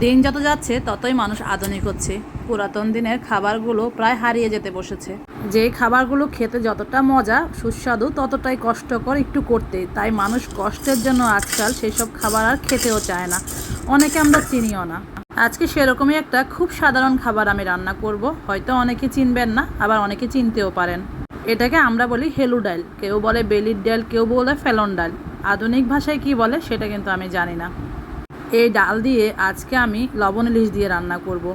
দিন যত যাচ্ছে, ততই মানুষ আধুনিক হচ্ছে। পুরাতন দিনের খাবারগুলো প্রায় হারিয়ে যেতে বসেছে। যেই খাবারগুলো খেতে যতটা মজা, সুস্বাদু, ততটাই কষ্টকর একটু করতে। তাই মানুষ কষ্টের জন্য আজকাল সেসব খাবার আর খেতেও চায় না। অনেকে আমরা চিনিও না। আজকে সেরকমই একটা খুব সাধারণ খাবার আমি রান্না করব। হয়তো অনেকে চিনবেন না, আবার অনেকে চিনতেও পারেন। এটাকে আমরা বলি হেলু ডাল। কেউ বলে বেলির ডাল, কেউ বলে ফেলন ডাল। আধুনিক ভাষায় কি বলে সেটা কিন্তু আমি জানি না। এই ডাল দিয়ে আজকে আমি লবণ ইলিশ দিয়ে রান্না করব।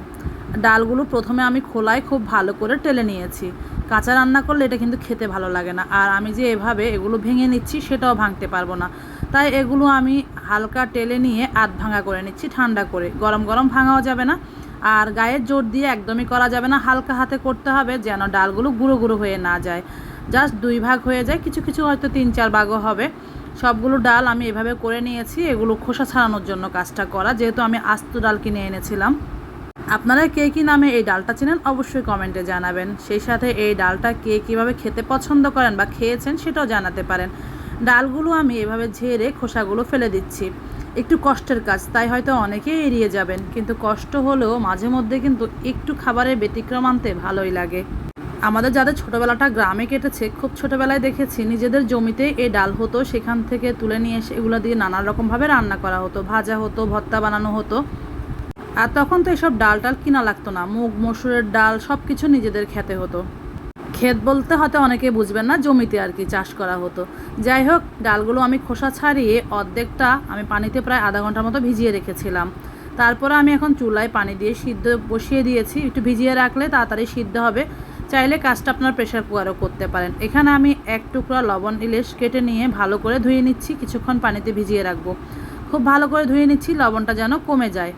ডালগুলো প্রথমে আমি খোলায় খুব ভালো করে টেলে নিয়েছি। কাঁচা রান্না করলে এটা কিন্তু খেতে ভালো লাগে না। আর আমি যে এভাবে এগুলো ভেঙে নিচ্ছি সেটাও ভাঙতে পারব না। তাই এগুলো আমি হালকা টেলে নিয়ে আধ ভাঙা করে নিচ্ছি ঠান্ডা করে। গরম গরম ভাঙাও যাবে না। আর গায়ের জোর দিয়ে একদমই করা যাবে না। হালকা হাতে করতে হবে যেন ডালগুলো গুঁড়ো গুঁড়ো হয়ে না যায়। জাস্ট দুই ভাগ হয়ে যায়। কিছু কিছু হয়তো তিন, চার ভাগও হবে। সবগুলো ডাল আমি এভাবে করে নিয়েছি। এগুলো খোসা ছাড়ানোর জন্য কাজটা করা। যেহেতু আমি আস্ত ডাল কিনে এনেছিলাম। আপনারা কে কী নামে এই ডালটা চেনেন অবশ্যই কমেন্টে জানাবেন। সেই সাথে এই ডালটা কে কীভাবে খেতে পছন্দ করেন বা খেয়েছেন সেটাও জানাতে পারেন। ডালগুলো আমি এভাবে ঝেড়ে খোসাগুলো ফেলে দিচ্ছি। একটু কষ্টের কাজ, তাই হয়তো অনেকেই এড়িয়ে যাবেন। কিন্তু কষ্ট হলেও মাঝে মধ্যে কিন্তু একটু খাবারের ব্যতিক্রম আনতে ভালোই লাগে। আমাদের যাদের ছোটোবেলাটা গ্রামে কেটেছে, খুব ছোটোবেলায় দেখেছি, নিজেদের জমিতে এই ডাল হতো, সেখান থেকে তুলে নিয়ে এসে এগুলো দিয়ে নানা রকমভাবে রান্না করা হতো। ভাজা হতো, ভর্তা বানানো হতো। আর তখন তো এসব ডাল টাল কিনা লাগতো না। মুগ, মসুরের ডাল সব কিছু নিজেদের খেতে হতো। ক্ষেত বলতে হয়তো অনেকে বুঝবেন না, জমিতে আর কি চাষ করা হতো। যাই হোক, ডালগুলো আমি খোসা ছাড়িয়ে অর্ধেকটা আমি পানিতে প্রায় আধা ঘণ্টার মতো ভিজিয়ে রেখেছিলাম। তারপরে আমি এখন চুলায় পানি দিয়ে সিদ্ধ বসিয়ে দিয়েছি। একটু ভিজিয়ে রাখলে তাড়াতাড়ি সিদ্ধ হবে। চাইলে কাজটা আপনার প্রেশার কুকারও করতে পারেন। এখানে আমি এক টুকরা লবণ ইলিশ কেটে নিয়ে ভালো করে ধুয়ে নিচ্ছি, কিছুক্ষণ পানিতে ভিজিয়ে রাখব। খুব ভালো করে ধুয়ে নিচ্ছি, লবণটা যেন কমে যায়।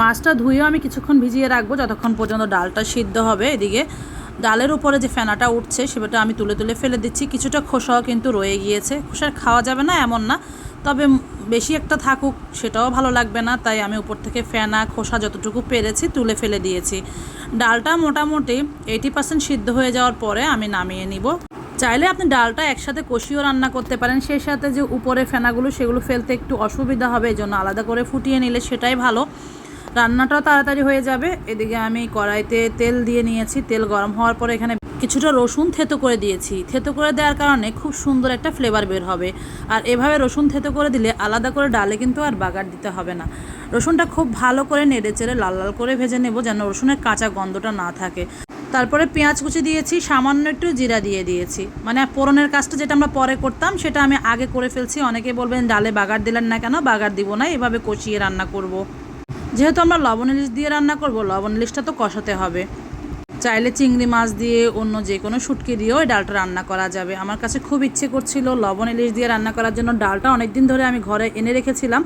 মাছটা ধুয়েও আমি কিছুক্ষণ ভিজিয়ে রাখব, যতক্ষণ পর্যন্ত ডালটা সিদ্ধ হবে এদিকে। ডালের উপরে যে ফেনাটা উঠছে, সেটা আমি তুলে তুলে ফেলে দিচ্ছি। কিছুটা খোসাও কিন্তু রয়ে গিয়েছে। খোসা খাওয়া যাবে না, এমন না। তবে বেশি একটা থাকুক, সেটাও ভালো লাগবে না। তাই আমি উপর থেকে ফেনা, খোসা যতটুকু পেরেছি তুলে ফেলে দিয়েছি। ডালটা মোটামুটি এইটি পার্সেন্ট সিদ্ধ হয়ে যাওয়ার পরে আমি নামিয়ে নিব। চাইলে আপনি ডালটা একসাথে কষিয়েও রান্না করতে পারেন। সেই সাথে যে উপরে ফেনাগুলো, সেগুলো ফেলতে একটু অসুবিধা হবে এই জন্য আলাদা করে ফুটিয়ে নিলে সেটাই ভালো। রান্নাটাও তাড়াতাড়ি হয়ে যাবে। এদিকে আমি কড়াইতে তেল দিয়ে নিয়েছি। তেল গরম হওয়ার পরে এখানে কিছুটা রসুন থেতো করে দিয়েছি। থেতো করে দেওয়ার কারণে খুব সুন্দর একটা ফ্লেভার বের হবে। আর এভাবে রসুন থেতো করে দিলে আলাদা করে ডালে কিন্তু আর বাগার দিতে হবে না। রসুনটা খুব ভালো করে নেড়ে চেড়ে লাল লাল করে ভেজে নেব যেন রসুনের কাঁচা গন্ধটা না থাকে। তারপরে পেঁয়াজ কুচি দিয়েছি, সামান্য একটু জিরা দিয়ে দিয়েছি। মানে পোড়নের কাজটা যেটা আমরা পরে করতাম, সেটা আমি আগে করে ফেলছি। অনেকে বলবেন, ডালে বাগার দিলেন না কেন? বাগার দিব না, এভাবে কষিয়ে রান্না করব। যেহেতু আমরা লবণ ইলিশ দিয়ে রান্না করব, লবণ ইলিশটা তো কষাতে হবে। চাইলে চিংড়ি মাছ দিয়ে, অন্য যে কোনো শুটকি দিয়েও এই ডালটা রান্না করা যাবে। আমার কাছে খুব ইচ্ছে করছিল লবণ ইলিশ দিয়ে রান্না করার জন্য ডালটা অনেক দিন ধরে আমি ঘরে এনে রেখেছিলাম।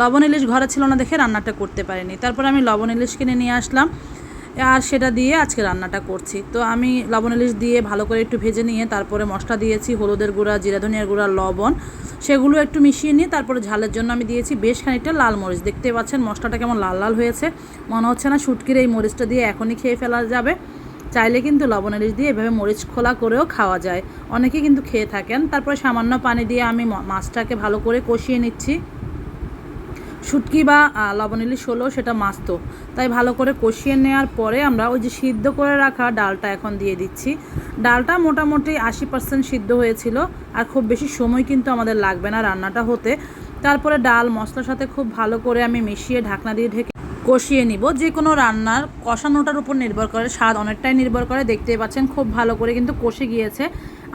লবণ ইলিশ ঘরে ছিল না দেখে রান্নাটা করতে পারিনি। তারপর আমি লবণ ইলিশ কিনে নিয়ে আসলাম। আর সেটা দিয়ে আজকে রান্নাটা করছি। তো আমি লবণ ইলিশ দিয়ে ভালো করে একটু ভেজে নিয়ে তারপরে মশলা দিয়েছি, হলুদের গুঁড়া, জিরা ধনিয়ার গুঁড়া, লবণ। সেগুলো একটু মিশিয়ে নিয়ে তারপরে ঝালের জন্য আমি দিয়েছি বেশ খানিকটা লাল মরিচ। দেখতে পাচ্ছেন মশলাটা কেমন লাল লাল হয়েছে। মনে হচ্ছে না শুটকির এই মরিচটা দিয়ে এখনই খেয়ে ফেলা যাবে। চাইলে কিন্তু লবণ ইলিশ দিয়ে এভাবে মরিচ খোলা করেও খাওয়া যায়। অনেকে কিন্তু খেয়ে থাকেন। তারপরে সামান্য পানি দিয়ে আমি মাছটাকে ভালো করে কষিয়ে নিচ্ছি। শুটকি বা লবণ ইলিশ হলেও সেটা মাছ তো তাই ভালো করে কষিয়ে নেওয়ার পরে আমরা ওই যে সিদ্ধ করে রাখা ডালটা এখন দিয়ে দিচ্ছি। ডালটা মোটামুটি আশি পার্সেন্ট সিদ্ধ হয়েছিল, আর খুব বেশি সময় কিন্তু আমাদের লাগবে না রান্নাটা হতে। তারপরে ডাল, মশলার সাথে খুব ভালো করে আমি মিশিয়ে ঢাকনা দিয়ে ঢেকে কষিয়ে নিব। যে কোনো রান্নার কষানোটার উপর নির্ভর করে, স্বাদ অনেকটাই নির্ভর করে। দেখতেই পাচ্ছেন, খুব ভালো করে কিন্তু কষে গিয়েছে।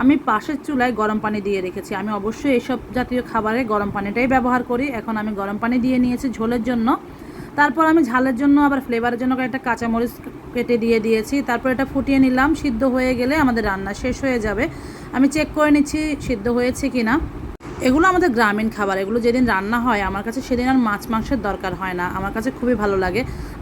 আমি পাশের চুলায় গরম পানি দিয়ে রেখেছি। আমি অবশ্যই এসব জাতীয় খাবারে গরম পানিটাই ব্যবহার করি। এখন আমি গরম পানি দিয়ে নিয়েছি ঝোলের জন্য। তারপর আমি ঝালের জন্য আবার ফ্লেভারের জন্য একটা কাঁচামরিচ কেটে দিয়ে দিয়েছি। তারপর এটা ফুটিয়ে নিলাম। সিদ্ধ হয়ে গেলে আমাদের রান্না শেষ হয়ে যাবে। আমি চেক করে নিচ্ছি সিদ্ধ হয়েছে কি না এগুলো আমাদের গ্রামীণ খাবার, এগুলো যেদিন রান্না হয়, আমার কাছে সেদিন আর মাছ মাংসের দরকার হয় না। আমার কাছে খুবই ভালো লাগে।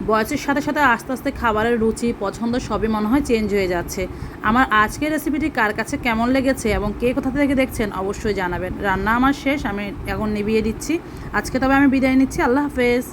বয়সের সাথে সাথে আস্তে আস্তে খাবারের রুচি, পছন্দ সবই মনে হয় চেঞ্জ হয়ে যাচ্ছে। আমার আজকের রেসিপিটি কার কাছে কেমন লেগেছে এবং কে কোথা থেকে দেখছেন অবশ্যই জানাবেন। রান্না আমার শেষ, আমি এখন নিবিয়ে দিচ্ছি। আজকে তবে আমি বিদায় নিচ্ছি। আল্লাহ হাফেজ।